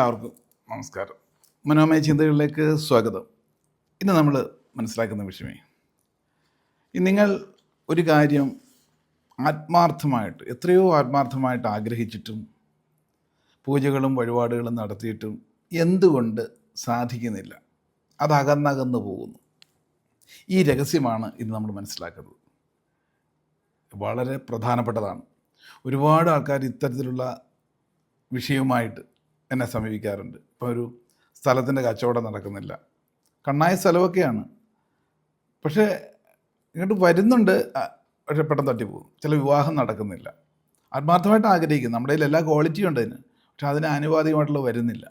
എല്ലാവർക്കും നമസ്കാരം. മനോമയ ചിന്തകളിലേക്ക് സ്വാഗതം. ഇന്ന് നമ്മൾ മനസ്സിലാക്കുന്ന വിഷയമേ നിങ്ങൾ ഒരു കാര്യം ആത്മാർത്ഥമായിട്ട് എത്രയോ ആത്മാർത്ഥമായിട്ട് ആഗ്രഹിച്ചിട്ടും പൂജകളും വഴിപാടുകളും നടത്തിയിട്ടും എന്തുകൊണ്ട് സാധിക്കുന്നില്ല? അത് അകന്നകന്നു പോകുന്നു. ഈ രഹസ്യമാണ് ഇന്ന് നമ്മൾ മനസ്സിലാക്കുന്നത്. വളരെ പ്രധാനപ്പെട്ടതാണ്. ഒരുപാട് ആൾക്കാർ ഇത്തരത്തിലുള്ള വിഷയവുമായിട്ട് എന്നെ സമീപിക്കാറുണ്ട്. ഇപ്പോൾ ഒരു സ്ഥലത്തിന്റെ കച്ചവടം നടക്കുന്നില്ല. കണ്ണായ സ്ഥലമൊക്കെയാണ്. പക്ഷേ ഇങ്ങോട്ട് വരുന്നുണ്ട് പക്ഷേ പെട്ടെന്ന് തട്ടിപ്പോകും. ചില വിവാഹം നടക്കുന്നില്ല. ആത്മാർത്ഥമായിട്ട് ആഗ്രഹിക്കും നമ്മുടെ കയ്യിൽ എല്ലാ ക്വാളിറ്റിയും ഉണ്ട് അതിന്. പക്ഷെ അതിന് ആനുപാതികമായിട്ടുള്ള വരുന്നില്ല.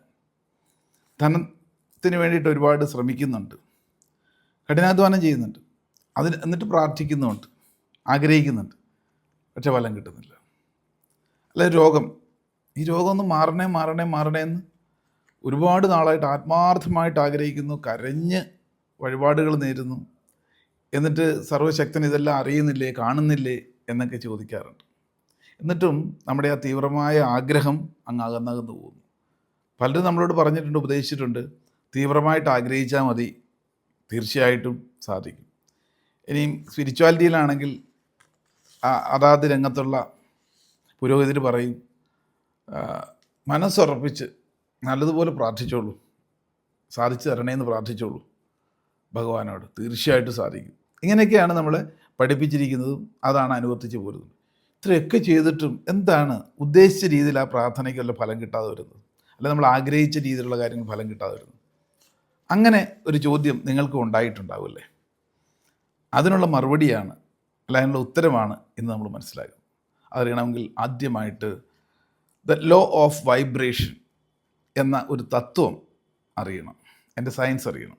ധനത്തിന് വേണ്ടിയിട്ട് ഒരുപാട് ശ്രമിക്കുന്നുണ്ട്. കഠിനാധ്വാനം ചെയ്യുന്നുണ്ട്. അതിന് എന്നിട്ട് പ്രാർത്ഥിക്കുന്നുമുണ്ട്. ആഗ്രഹിക്കുന്നുണ്ട്. പക്ഷെ ഫലം കിട്ടുന്നില്ല. അല്ലെ രോഗം. ഈ രോഗം ഒന്ന് മാറണേ മാറണേ മാറണേ എന്ന് ഒരുപാട് നാളായിട്ട് ആത്മാർത്ഥമായിട്ട് ആഗ്രഹിക്കുന്നു കരഞ്ഞ് വഴിപാടുകൾ നേരുന്നു. എന്നിട്ട് സർവശക്തൻ ഇതെല്ലാം അറിയുന്നില്ലേ കാണുന്നില്ലേ എന്നൊക്കെ ചോദിക്കാറുണ്ട്. എന്നിട്ടും നമ്മുടെ ആ തീവ്രമായ ആഗ്രഹം അങ്ങ് അകന്നകന്ന് പോകുന്നു. പലരും നമ്മളോട് പറഞ്ഞിട്ടുണ്ട് ഉപദേശിച്ചിട്ടുണ്ട് തീവ്രമായിട്ട് ആഗ്രഹിച്ചാൽ മതി തീർച്ചയായിട്ടും സാധിക്കും. ഇനിയും സ്പിരിച്വാലിറ്റിയിലാണെങ്കിൽ അതാത് രംഗത്തുള്ള പുരോഹിതർ പറയും മനസ്സുറപ്പിച്ച് നല്ലതുപോലെ പ്രാർത്ഥിച്ചോളൂ. സാധിച്ചു തരണേന്ന് പ്രാർത്ഥിച്ചോളൂ. ഭഗവാനോട് തീർച്ചയായിട്ടും സാധിക്കും. ഇങ്ങനെയൊക്കെയാണ് നമ്മൾ പഠിപ്പിച്ചിരിക്കുന്നതും അതാണ് അനുവർത്തിച്ച് പോരുന്നത്. ഇത്രയൊക്കെ ചെയ്തിട്ടും എന്താണ് ഉദ്ദേശിച്ച രീതിയിൽ ആ പ്രാർത്ഥനയ്ക്കുള്ള ഫലം കിട്ടാതെ വരുന്നത്? അല്ല നമ്മൾ ആഗ്രഹിച്ച രീതിയിലുള്ള കാര്യങ്ങൾ ഫലം കിട്ടാതെ വരുന്നത്? അങ്ങനെ ഒരു ചോദ്യം നിങ്ങൾക്ക് ഉണ്ടായിട്ടുണ്ടാവില്ലേ? അതിനുള്ള മറുപടിയാണ് അല്ല അതിനുള്ള ഉത്തരമാണ് ഇന്ന് നമ്മൾ മനസ്സിലാക്കുന്നത്. അതറിയണമെങ്കിൽ ആദ്യമായിട്ട് ദ ലോ ഓഫ് വൈബ്രേഷൻ എന്ന ഒരു തത്വം അറിയണം. എന്റെ സയൻസ് അറിയണം.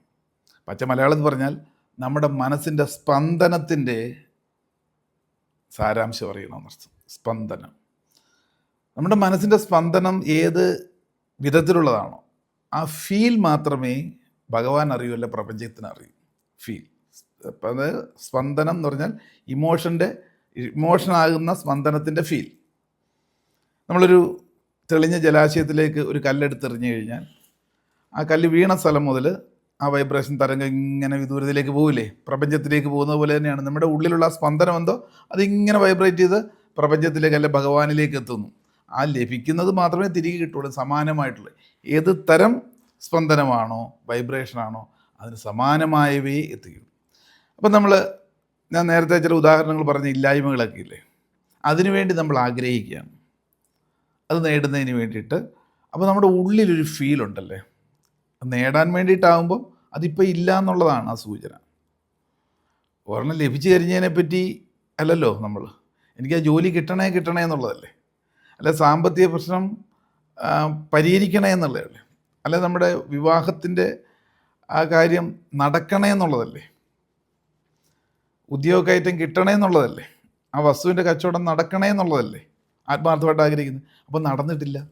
പച്ച മലയാളം എന്ന് പറഞ്ഞാൽ നമ്മുടെ മനസ്സിന്റെ സ്പന്ദനത്തിന്റെ സാരാംശം അറിയണം സ്പന്ദനം. നമ്മുടെ മനസ്സിന്റെ സ്പന്ദനം ഏത് വിധത്തിലുള്ളതാണോ ആ ഫീൽ മാത്രമേ ഭഗവാൻ അറിയൂ അല്ല പ്രപഞ്ചത്തിന് അറിയൂ. ഫീൽ അതായത് അത് സ്പന്ദനം എന്ന് പറഞ്ഞാൽ ഇമോഷന്റെ ഇമോഷനാകുന്ന സ്പന്ദനത്തിന്റെ ഫീൽ നമ്മളൊരു തെളിഞ്ഞ ജലാശയത്തിലേക്ക് ഒരു കല്ലെടുത്തെറിഞ്ഞു കഴിഞ്ഞാൽ ആ കല്ല് വീണ സ്ഥലം മുതൽ ആ വൈബ്രേഷൻ തരംഗം ഇങ്ങനെ വിദൂരത്തിലേക്ക് പോവില്ലേ? പ്രപഞ്ചത്തിലേക്ക് പോകുന്നത് പോലെ തന്നെയാണ്. നമ്മുടെ ഉള്ളിലുള്ള സ്പന്ദനം എന്തോ? അതിങ്ങനെ വൈബ്രേറ്റ് ചെയ്ത് പ്രപഞ്ചത്തിലേക്ക് അല്ലെ ഭഗവാനിലേക്ക് എത്തുന്നു. ആ ലഭിക്കുന്നത് മാത്രമേ തിരികെ കിട്ടുള്ളൂ സമാനമായിട്ടുള്ള. ഏത് തരം സ്പന്ദനമാണോ വൈബ്രേഷനാണോ അതിന് സമാനമായവയെ എത്തിക്കും. അപ്പം നമ്മൾ ഞാൻ നേരത്തെ ചില ഉദാഹരണങ്ങൾ പറഞ്ഞ ഇല്ലായ്മകളൊക്കെ ഇല്ലേ? അതിനുവേണ്ടി നമ്മൾ ആഗ്രഹിക്കുകയാണ്. അത് നേടുന്നതിന് വേണ്ടിയിട്ട്. അപ്പോൾ നമ്മുടെ ഉള്ളിലൊരു അത് നേടാൻ വേണ്ടിയിട്ടാകുമ്പോൾ അതിപ്പോൾ ഇല്ല എന്നുള്ളതാണ് ആ സൂചന. ഒരെണ്ണം ലഭിച്ചു കഴിഞ്ഞതിനെ പറ്റി അല്ലല്ലോ നമ്മൾ എനിക്ക് ആ ജോലി കിട്ടണേ കിട്ടണേ എന്നുള്ളതല്ലേ? അല്ല സാമ്പത്തിക പ്രശ്നം പരിഹരിക്കണേ എന്നുള്ളതല്ലേ? അല്ല നമ്മുടെ വിവാഹത്തിന്റെ ആ കാര്യം നടക്കണേ എന്നുള്ളതല്ലേ? ഉദ്യോഗക്കയറ്റം കിട്ടണേ എന്നുള്ളതല്ലേ? ആ വസ്തുവിന്റെ കച്ചവടം നടക്കണേ എന്നുള്ളതല്ലേ? ആത്മാർത്ഥമായിട്ട് ആഗ്രഹിക്കുന്നത് അപ്പോൾ നടന്നിട്ടില്ല.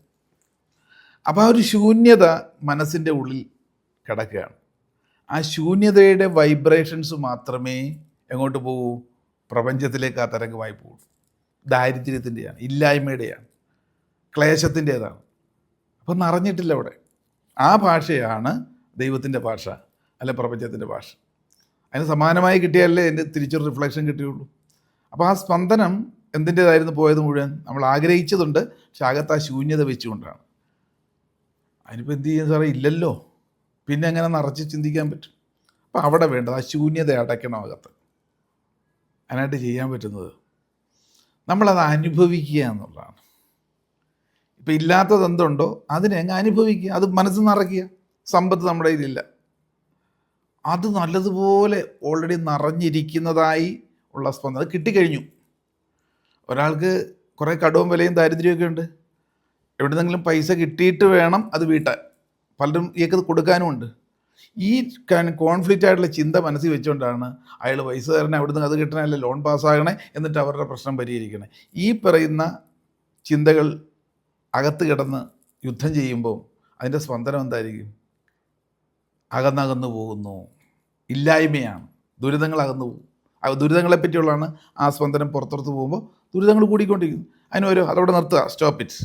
അപ്പോൾ ആ ഒരു ശൂന്യത മനസ്സിന്റെ ഉള്ളിൽ കിടക്കുകയാണ്. ആ ശൂന്യതയുടെ വൈബ്രേഷൻസ് മാത്രമേ എങ്ങോട്ട് പോകൂ? പ്രപഞ്ചത്തിലേക്ക് ആ തരംഗമായി പോകൂ. ദാരിദ്ര്യത്തിന്റെയാണ് ഇല്ലായ്മയുടെയാണ് ക്ലേശത്തിന്റേതാണ് അപ്പം നിറഞ്ഞിട്ടില്ല അവിടെ. ആ ഭാഷയാണ് ദൈവത്തിന്റെ ഭാഷ അല്ലെ പ്രപഞ്ചത്തിന്റെ ഭാഷ. അതിന് സമാനമായി കിട്ടിയാലേ എന്റെ തിരിച്ചൊരു റിഫ്ലക്ഷൻ കിട്ടിയുള്ളൂ. അപ്പോൾ ആ സ്പന്ദനം എന്തിന്റേതായിരുന്നു പോയത് മുഴുവൻ? നമ്മൾ ആഗ്രഹിച്ചതുണ്ട് പക്ഷെ അകത്ത് ആ ശൂന്യത വെച്ചുകൊണ്ടാണ്. അതിനിപ്പോൾ എന്ത് ചെയ്യും സാറേ? ഇല്ലല്ലോ. പിന്നെ എങ്ങനെ നിറച്ച് ചിന്തിക്കാൻ പറ്റും? അപ്പം അവിടെ വേണ്ടത് ആ ശൂന്യത അടയ്ക്കണം അകത്ത്. അതിനായിട്ട് ചെയ്യാൻ പറ്റുന്നത് നമ്മളത് അനുഭവിക്കുക എന്നുള്ളതാണ്. ഇപ്പം ഇല്ലാത്തത് എന്തുണ്ടോ അതിനെ അങ്ങ് അനുഭവിക്കുക. അത് മനസ്സ് നിറയ്ക്കുക. സമ്പത്ത് നമ്മുടെ കയ്യിലില്ല. അത് നല്ലതുപോലെ ഓൾറെഡി നിറഞ്ഞിരിക്കുന്നതായി ഉള്ള സ്പന്ദനം. അത് കിട്ടിക്കഴിഞ്ഞു. ഒരാൾക്ക് കുറേ കടവും വിലയും ദാരിദ്ര്യമൊക്കെ ഉണ്ട്. എവിടെന്നെങ്കിലും പൈസ കിട്ടിയിട്ട് വേണം അത് വീട്ടാൻ. പലരും ഇയൊക്കെ കൊടുക്കാനുമുണ്ട് ഈ കോൺഫ്ലിക്റ്റ് ആയിട്ടുള്ള ചിന്ത മനസ്സിൽ വെച്ചുകൊണ്ടാണ് അയാൾ പൈസ തരണേ അവിടുന്ന് അത് കിട്ടണമല്ല ലോൺ പാസ്സാകണേ എന്നിട്ട് അവരുടെ പ്രശ്നം പരിഹരിക്കണേ. ഈ പറയുന്ന ചിന്തകൾ അകത്ത് കിടന്ന് യുദ്ധം ചെയ്യുമ്പോൾ അതിന്റെ സ്പന്ദനം എന്തായിരിക്കും? അകന്നകന്നു പോകുന്നു. ഇല്ലായ്മയാണ്. ദുരിതങ്ങൾ അകന്നു പോകും. ദുരിതങ്ങളെ പറ്റിയുള്ളതാണ് ആ സ്പന്ദനം പുറത്തുറത്ത് പോകുമ്പോൾ ദുരിതങ്ങൾ കൂടിക്കൊണ്ടിരിക്കുന്നു. അതിന് ഒരു അതവിടെ നിർത്തുക. സ്റ്റോപ്പ് ഇറ്റ്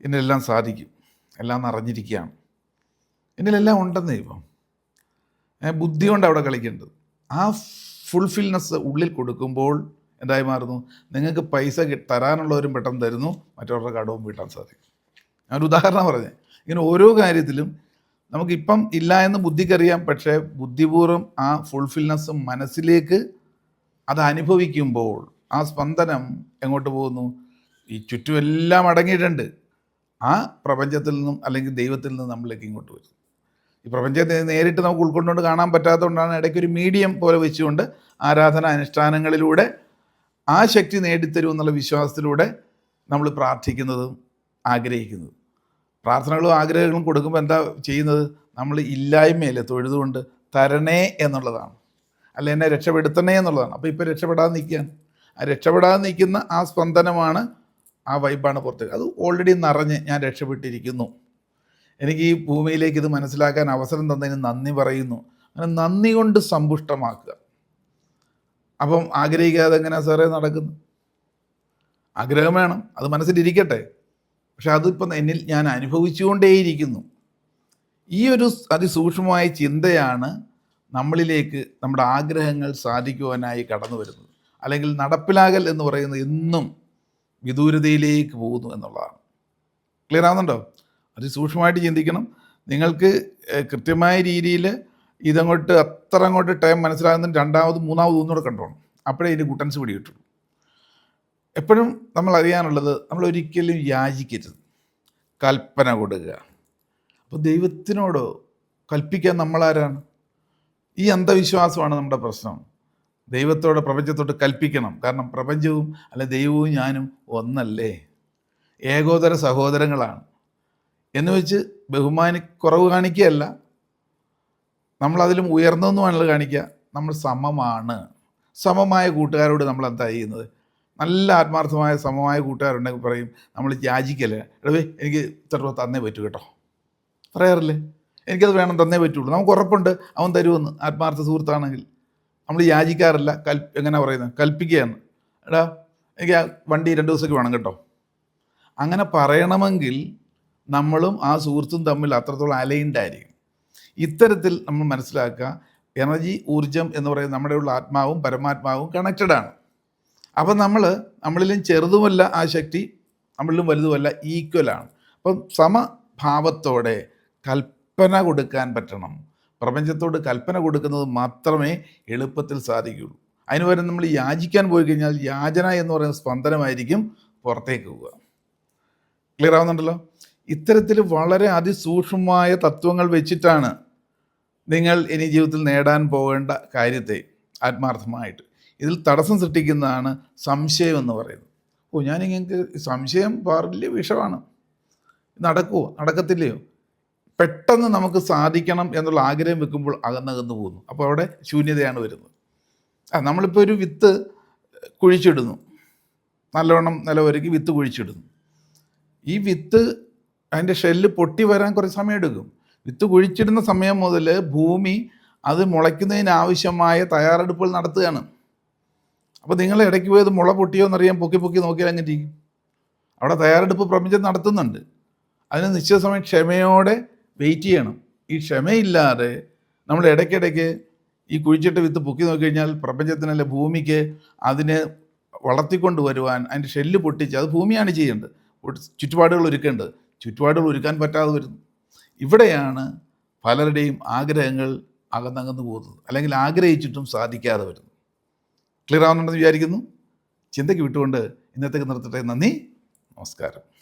ഇതിനെല്ലാം സാധിക്കും. എല്ലാം നിറഞ്ഞിരിക്കുകയാണ്. എന്നിലെല്ലാം ഉണ്ടെന്നേ ഇപ്പം ബുദ്ധി കൊണ്ട് അവിടെ കളിക്കേണ്ടത്. ആ ഫുൾഫിൽനെസ് ഉള്ളിൽ കൊടുക്കുമ്പോൾ എന്തായി മാറുന്നു? നിങ്ങൾക്ക് പൈസ തരാനുള്ളവരും പെട്ടെന്ന് തരുന്നു. മറ്റവരുടെ കടവും വീട്ടാൻ സാധിക്കും. ഒരു ഉദാഹരണം പറഞ്ഞേ. ഇങ്ങനെ ഓരോ കാര്യത്തിലും നമുക്കിപ്പം ഇല്ല എന്ന് ബുദ്ധിക്കറിയാം. പക്ഷേ ബുദ്ധിപൂർവം ആ ഫുൾഫിൽനെസ് മനസ്സിലേക്ക് അത് അനുഭവിക്കുമ്പോൾ ആ സ്പന്ദനം എങ്ങോട്ട് പോകുന്നു? ഈ ചുറ്റും എല്ലാം അടങ്ങിയിട്ടുണ്ട്. ആ പ്രപഞ്ചത്തിൽ നിന്നും അല്ലെങ്കിൽ ദൈവത്തിൽ നിന്നും നമ്മളിലേക്ക് ഇങ്ങോട്ട് വരും ഈ പ്രപഞ്ചത്തെ നേരിട്ട് നമുക്ക് ഉൾക്കൊണ്ടുകൊണ്ട് കാണാൻ പറ്റാത്തതുകൊണ്ടാണ് ഇടയ്ക്ക് ഒരു മീഡിയം പോലെ വെച്ചുകൊണ്ട് ആരാധന അനുഷ്ഠാനങ്ങളിലൂടെ ആ ശക്തി നേടിത്തരും എന്നുള്ള വിശ്വാസത്തിലൂടെ നമ്മൾ പ്രാർത്ഥിക്കുന്നതും ആഗ്രഹിക്കുന്നതും. പ്രാർത്ഥനകളും ആഗ്രഹങ്ങളും കൊടുക്കുമ്പോൾ എന്താ ചെയ്യുന്നത്? നമ്മൾ ഇല്ലായ്മയല്ലേ തൊഴുതുകൊണ്ട് തരണേ എന്നുള്ളതാണ്. അല്ല എന്നെ രക്ഷപ്പെടുത്തണേ എന്നുള്ളതാണ്. അപ്പോൾ ഇപ്പോൾ രക്ഷപ്പെടാതെ നിൽക്കുകയാണ്. രക്ഷപ്പെടാതെ നിൽക്കുന്ന ആ സ്പന്ദനമാണ് ആ വൈബാണ് പുറത്തേക്ക് അത് ഓൾറെഡി നിറഞ്ഞ് ഞാൻ രക്ഷപ്പെട്ടിരിക്കുന്നു. എനിക്ക് ഈ ഭൂമിയിലേക്ക് ഇത് മനസ്സിലാക്കാൻ അവസരം തന്നതിന് നന്ദി പറയുന്നു. അങ്ങനെ നന്ദി കൊണ്ട് സമ്പുഷ്ടമാക്കുക. അപ്പം ആഗ്രഹിക്കാതെ എങ്ങനെ സാറേ നടക്കുന്നു ആഗ്രഹം വേണം. അത് മനസ്സിലിരിക്കട്ടെ. പക്ഷെ അതിപ്പം എന്നിൽ ഞാൻ അനുഭവിച്ചുകൊണ്ടേയിരിക്കുന്നു. ഈ ഒരു അതിസൂക്ഷ്മമായ ചിന്തയാണ് നമ്മളിലേക്ക് നമ്മുടെ ആഗ്രഹങ്ങൾ സാധിക്കുവാനായി കടന്നു വരുന്നത് അല്ലെങ്കിൽ നടപ്പിലാകൽ എന്ന് പറയുന്നത് എന്നും വിദൂരതയിലേക്ക് പോകുന്നു എന്നുള്ളതാണ്. ക്ലിയർ ആവുന്നുണ്ടോ? അതിസൂക്ഷ്മമായിട്ട് ചിന്തിക്കണം. നിങ്ങൾക്ക് കൃത്യമായ രീതിയിൽ ഇതങ്ങോട്ട് അത്ര അങ്ങോട്ട് ടൈം മനസ്സിലാകുന്നതിന് രണ്ടാമത് മൂന്നാമത് ഒന്നുകൂടെ കണ്ടോണം. അപ്പോഴേ ഇതിന്റെ കുട്ടൻസ് പിടി കിട്ടുള്ളൂ എപ്പോഴും നമ്മൾ അറിയാനുള്ളത് നമ്മൾ ഒരിക്കലും യാചിക്കരുത്. കൽപ്പന കൊടുക്കുക. അപ്പോൾ ദൈവത്തിനോട് കൽപ്പിക്കാൻ നമ്മളാരാണ്? ഈ അന്ധവിശ്വാസമാണ് നമ്മുടെ പ്രശ്നം. ദൈവത്തോട് പ്രപഞ്ചത്തോട് കൽപ്പിക്കണം. കാരണം പ്രപഞ്ചവും അല്ല ദൈവവും ഞാനും ഒന്നല്ലേ? ഏകോദര സഹോദരങ്ങളാണ്. എന്ന് വെച്ച് ബഹുമാനി കുറവ് കാണിക്കുകയല്ല. നമ്മളതിലും ഉയർന്നൊന്നുമാണല്ലോ കാണിക്കുക. നമ്മൾ സമമാണ്. സമമായ കൂട്ടുകാരോട് നമ്മൾ എന്താ ചെയ്യുന്നത്? നല്ല ആത്മാർത്ഥമായ സമമായ കൂട്ടുകാരുണ്ടെങ്കിൽ പറയും നമ്മൾ യാചിക്കല്ലേ? എടവേ എനിക്ക് ഇത്ര രൂപ തന്നേ പറ്റൂ കേട്ടോ. പറയാറില്ലേ? എനിക്കത് വേണം തന്നേ പറ്റുള്ളൂ. നമുക്ക് ഉറപ്പുണ്ട്. അവൻ തരുമെന്ന്. ആത്മാർത്ഥ സുഹൃത്താണെങ്കിൽ. നമ്മൾ യാചിക്കാറില്ല. കൽ എങ്ങനെ പറയുന്നത് കൽപ്പിക്കുകയാണ്. എടാ എനിക്ക് ആ വണ്ടി രണ്ട് ദിവസത്തേക്ക് വേണം കേട്ടോ. അങ്ങനെ പറയണമെങ്കിൽ നമ്മളും ആ സുഹൃത്തും തമ്മിൽ അത്രത്തോളം അലൈൻഡ് ആയിരിക്കും ഇത്തരത്തിൽ നമ്മൾ മനസ്സിലാക്കുക എനർജി ഊർജം എന്ന് പറയുന്നത് നമ്മുടെ ഉള്ള ആത്മാവും പരമാത്മാവും കണക്റ്റഡാണ് അപ്പം നമ്മൾ നമ്മളിലും ചെറുതുമല്ല ആ ശക്തി നമ്മളിലും വലുതുമല്ല ഈക്വലാണ് അപ്പം സമഭാവത്തോടെ കൽപ്പന കൊടുക്കാൻ പറ്റണം. പ്രപഞ്ചത്തോട് കൽപ്പന കൊടുക്കുന്നത് മാത്രമേ എളുപ്പത്തിൽ സാധിക്കുകയുള്ളൂ. അതിന് പകരം നമ്മൾ യാചിക്കാൻ പോയി കഴിഞ്ഞാൽ യാചന എന്ന് പറയുന്ന സ്പന്ദനമായിരിക്കും പുറത്തേക്ക് പോവുക. ക്ലിയർ ആവുന്നുണ്ടല്ലോ? ഇത്തരത്തിൽ വളരെ അതിസൂക്ഷ്മമായ തത്വങ്ങൾ വെച്ചിട്ടാണ് നിങ്ങൾ ഇനി ജീവിതത്തിൽ നേടാൻ പോകേണ്ട കാര്യത്തെ ആത്മാർത്ഥമായിട്ട്. ഇതിൽ തടസ്സം സൃഷ്ടിക്കുന്നതാണ് സംശയം എന്ന് പറയുന്നത്. ഓ ഞാനിങ്ങനെ സംശയം പാറില്ല വിഷമാണ്. നടക്കുമോ നടക്കത്തില്ലയോ? പെട്ടെന്ന് നമുക്ക് സാധിക്കണം എന്നുള്ള ആഗ്രഹം വെക്കുമ്പോൾ അകന്നകന്ന് പോകുന്നു. അപ്പോൾ അവിടെ ശൂന്യതയാണ് വരുന്നത്. ആ നമ്മളിപ്പോൾ ഒരു വിത്ത് കുഴിച്ചിടുന്നു. നല്ലവണ്ണം നിലവരക്ക് വിത്ത് കുഴിച്ചിടുന്നു. ഈ വിത്ത് അതിന്റെ ഷെല്ല് പൊട്ടി വരാൻ കുറച്ച് സമയം എടുക്കും. വിത്ത് കുഴിച്ചിടുന്ന സമയം മുതൽ ഭൂമി അത് മുളയ്ക്കുന്നതിനാവശ്യമായ തയ്യാറെടുപ്പുകൾ നടത്തുകയാണ്. അപ്പോൾ നിങ്ങൾ ഇടയ്ക്ക് പോയത് മുള പൊട്ടിയോ എന്നറിയാൻ പൊക്കി പൊക്കി നോക്കിയാൽ അങ്ങനെ ഇരിക്കും? അവിടെ തയ്യാറെടുപ്പ് പ്രപഞ്ചം നടത്തുന്നുണ്ട്. അതിന് നിശ്ചിത സമയം ക്ഷമയോടെ വെയിറ്റ് ചെയ്യണം. ഈ ക്ഷമയില്ലാതെ നമ്മൾ ഇടയ്ക്കിടയ്ക്ക് ഈ കുഴിച്ചിട്ട് വിത്ത് പൊക്കി നോക്കിക്കഴിഞ്ഞാൽ പ്രപഞ്ചത്തിനല്ല ഭൂമിക്ക് അതിനെ വളർത്തിക്കൊണ്ട് വരുവാൻ അതിന്റെ ഷെല്ല് പൊട്ടിച്ച് അത് ഭൂമിയാണ് ചെയ്യേണ്ടത്. ചുറ്റുപാടുകൾ ഒരുക്കേണ്ടത്. ചുറ്റുപാടുകൾ ഒരുക്കാൻ പറ്റാതെ വരുന്നു. ഇവിടെയാണ് പലരുടെയും ആഗ്രഹങ്ങൾ അകന്നകന്ന് പോകുന്നത്. അല്ലെങ്കിൽ ആഗ്രഹിച്ചിട്ടും സാധിക്കാതെ വരുന്നു. ക്ലിയർ ആവുന്നുണ്ടെന്ന് വിചാരിക്കുന്നു. ചിന്തയ്ക്ക് വിട്ടുകൊണ്ട് ഇന്നത്തേക്ക് നിർത്തട്ടെ. നന്ദി. നമസ്കാരം.